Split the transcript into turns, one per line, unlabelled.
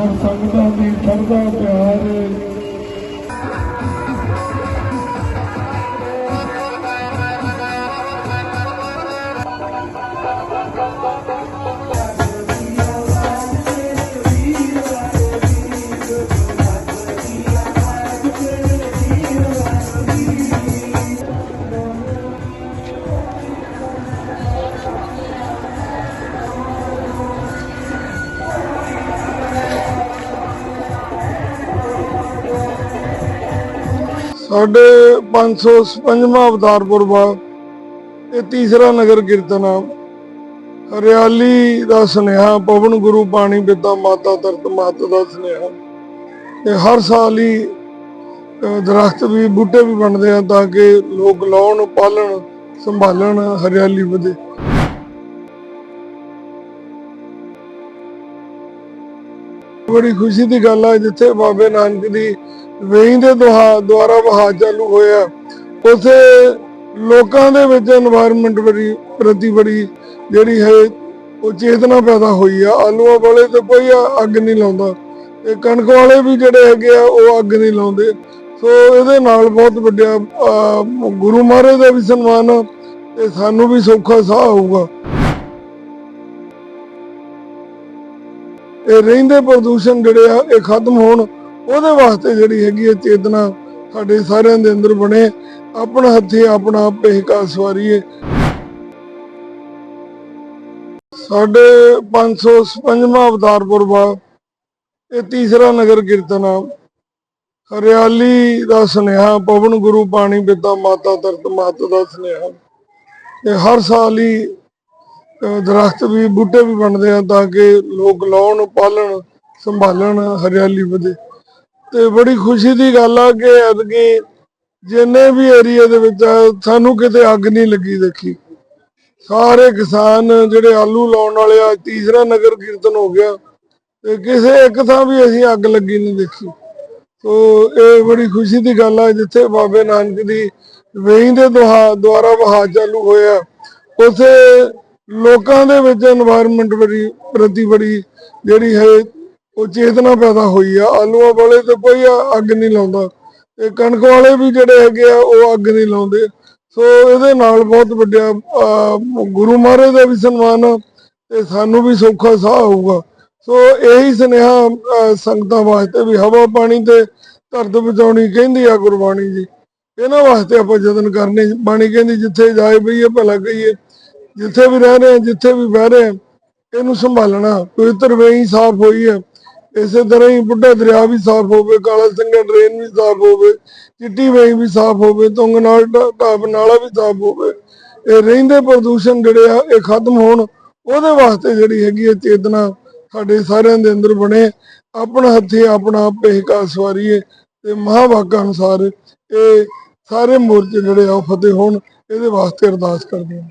ਗੁਰ ਸੰਗਤਾਂ ਦੀ ਸ਼ਰਧਾ ਪਿਆਰ ਸਾਡੇ 555ਵਾਂ ਅਵਤਾਰ ਪੁਰਬਾ ਇਹ ਤੀਸਰਾ ਨਗਰ ਕੀਰਤਨ ਆ। ਹਰਿਆਲੀ ਦਾ ਸੁਨੇਹਾ, ਪਵਨ ਗੁਰੂ ਪਾਣੀ ਪਿਤਾ ਮਾਤਾ ਤਰਤ ਮਾਤਾ ਦਾ ਸੁਨੇਹਾ। ਤੇ ਹਰ ਸਾਲ ਹੀ ਦਰਖਤ ਵੀ, ਬੂਟੇ ਵੀ ਬਣਦੇ ਆ ਤਾਂ ਕਿ ਲੋਕ ਲਾਉਣ, ਪਾਲਣ, ਸੰਭਾਲਣ, ਹਰਿਆਲੀ ਵਧੇ। ਬੜੀ ਖੁਸ਼ੀ ਦੀ ਗੱਲ ਆ, ਜਿੱਥੇ ਬਾਬੇ ਨਾਨਕ ਦੀ ਵੇਈ ਦੇ ਦੁਆਰਾ ਵਹਾਅ ਚਾਲੂ ਹੋਇਆ। ਉਸੇ ਲੋਕਾਂ ਦੇ ਵਿੱਚ এনवायरमेंट ਬੜੀ, ਪ੍ਰਤੀ ਬੜੀ ਜਿਹੜੀ ਹੈ, ਉਹ ਚੇਤਨਾ ਪੈਦਾ ਹੋਈ ਆ। ਆਲੂਆਂ ਵਾਲੇ ਤੇ ਕੋਈ ਅੱਗ ਨਹੀਂ ਲਾਉਂਦਾ। ਤੇ ਕਣਕ ਵਾਲੇ ਵੀ ਜਿਹੜੇ ਹੈਗੇ ਆ, ਉਹ ਅੱਗ ਨਹੀਂ ਲਾਉਂਦੇ। ਸੋ ਇਹਦੇ ਨਾਲ ਬਹੁਤ ਵੱਡਾ ਗੁਰੂ ਮਹਾਰਾਜ ਦਾ ਵੀ ਸਨਮਾਨ ਤੇ ਸਾਨੂੰ ਵੀ ਸੌਖਾ ਸਾਹ ਹੋਊਗਾ ਇਹ ਰਹਿੰਦੇ ਪ੍ਰਦੂਸ਼ਣ ਜਿਹੜੇ ਆ, ਇਹ ਖਤਮ ਹੋਣ। ਉਹਦੇ ਵਾਸਤੇ ਜਿਹੜੀ ਹੈਗੀ ਹੈ ਚੇਤਨਾ ਸਾਡੇ ਸਾਰਿਆਂ ਦੇ ਅੰਦਰ ਬਣੇ। ਆਪਣਾ ਹੱਥੀ ਆਪਣਾ ਪਹਿਕਾ ਸਵਾਰੀਏ। ਸਾਡੇ 555ਵਾਂ ਅਵਤਾਰ ਪੁਰਬਾ ਇਹ ਤੀਸਰਾ ਨਗਰ ਕੀਰਤਨ ਆ। ਹਰਿਆਲੀ ਦਾ ਸੁਨੇਹਾ, ਪਵਨ ਗੁਰੂ ਪਾਣੀ ਪਿਤਾ ਮਾਤਾ ਤਰਤ ਮਾਤ ਦਾ ਸੁਨੇਹਾ। ਤੇ ਹਰ ਸਾਲ ਹੀ ਦਰਖਤ ਵੀ, ਬੂਟੇ ਵੀ ਬਣਦੇ ਆ ਤਾਂ ਕਿ ਲੋਕ ਲਾਉਣ, ਪਾਲਣ, ਸੰਭਾਲਣ, ਹਰਿਆਲੀ ਵਧੇ। ਤੇ ਬੜੀ ਖੁਸ਼ੀ ਦੀ ਗੱਲ ਆ ਕਿ ਅਦਕੀ ਜਿੰਨੇ ਵੀ ਏਰੀਆ ਦੇ ਵਿੱਚ ਸਾਨੂੰ ਕਿਤੇ ਅੱਗ ਨਹੀਂ ਲੱਗੀ ਦੇਖੀ। ਸਾਰੇ ਕਿਸਾਨ ਜਿਹੜੇ ਆਲੂ ਲਾਉਣ ਵਾਲੇ ਆ, ਤੀਸਰਾ ਨਗਰ ਕੀਰਤਨ ਹੋ ਗਿਆ ਤੇ ਕਿਸੇ ਇੱਕ ਥਾਂ ਵੀ ਅਸੀਂ ਅੱਗ ਲੱਗੀ ਨਹੀਂ ਦੇਖੀ। ਸੋ ਇਹ ਬੜੀ ਖੁਸ਼ੀ ਦੀ ਗੱਲ ਆ, ਜਿੱਥੇ ਬਾਬੇ ਨਾਨਕ ਦੀ ਵੇਈ ਦੇ ਦੁਹਾ, ਦੁਆਰਾ ਵਹਾ ਚਾਲੂ ਹੋਇਆ ਉਸੇ ਲੋਕਾਂ ਦੇ ਵਿੱਚ এনवायरमेंट ਬੜੀ ਪ੍ਰਤੀ ਬੜੀ ਜਿਹੜੀ ਹੈ ਉਹ ਚੇਤਨਾ ਪੈਦਾ ਹੋਈ ਆ, ਆਲੂਆਂ ਵਾਲੇ ਤੇ ਕੋਈ ਅੱਗ ਨਹੀਂ ਲਾਉਂਦਾ। ਤੇ ਕਣਕ ਵਾਲੇ ਵੀ ਜਿਹੜੇ ਹੈਗੇ ਆ, ਉਹ ਅੱਗ ਨਹੀਂ ਲਾਉਂਦੇ। ਸੋ ਇਹਦੇ ਨਾਲ ਬਹੁਤ ਵੱਡਾ ਗੁਰੂ ਮਹਾਰਾਜ ਦਾ ਵੀ ਸਨਮਾਨ ਆ, ਤੇ ਸਾਨੂੰ ਵੀ ਸੌਖਾ ਸਾਹ ਹੋਊਗਾ। ਸੋ ਇਹੀ ਸੁਨੇਹਾ ਸੰਗਤਾਂ ਵਾਸਤੇ ਵੀ ਹਵਾ, ਪਾਣੀ ਤੇ ਧਰਤ ਬਚਾਉਣੀ ਕਹਿੰਦੀ ਆ ਗੁਰਬਾਣੀ ਜੀ। ਇਹਨਾਂ ਵਾਸਤੇ ਆਪਾਂ ਯਤਨ ਕਰਨੇ ਬਾਣੀ ਕਹਿੰਦੀ, ਜਿੱਥੇ ਜਾਏ ਬਈਏ, ਭਲਾ ਕਹੀਏ। ਜਿੱਥੇ ਵੀ ਰਹਿ ਰਹੇ ਜਿੱਥੇ ਵੀ ਬਹਿ ਰਹੇ ਹਾਂ ਇਹਨੂੰ ਸੰਭਾਲਣਾ। ਪਵਿੱਤਰ ਵੇਈ ਸਾਫ਼ ਹੋਈ ਹੈ ਇਸੇ ਤਰ੍ਹਾਂ ਹੀ ਬੁੱਢਾ ਦਰਿਆ ਵੀ ਸਾਫ਼ ਹੋਵੇ, ਕਾਲਾ ਸਿੰਘਾ ਡਰੇਨ ਵੀ ਸਾਫ਼ ਹੋਵੇ, ਚਿੱਟੀ ਵੇਈ ਵੀ ਸਾਫ਼ ਹੋਵੇ, ਤੁੰਗ ਨਾਲ ਢਾਬ ਨਾਲਾ ਵੀ ਸਾਫ਼ ਹੋਵੇ, ਇਹ ਰਹਿੰਦੇ ਪ੍ਰਦੂਸ਼ਣ ਜਿਹੜੇ ਆ, ਇਹ ਖਤਮ ਹੋਣ, ਉਹਦੇ ਵਾਸਤੇ ਜਿਹੜੀ ਹੈਗੀ ਹੈ ਚੇਤਨਾ ਸਾਡੇ ਸਾਰਿਆਂ ਦੇ ਅੰਦਰ ਬਣੇ, ਆਪਣਾ ਹੱਥੀ ਆਪਣਾ ਪਹਿਕਾ ਸਵਾਰੀਏ ਤੇ ਮਹਾਵਾਕਾ ਅਨੁਸਾਰ ਇਹ ਸਾਰੇ ਮੋਰਚੇ ਜਿਹੜੇ ਆ ਉਹ ਫਤਿਹ ਹੋਣ, ਇਹਦੇ ਵਾਸਤੇ ਅਰਦਾਸ ਕਰਦੇ ਹਾਂ।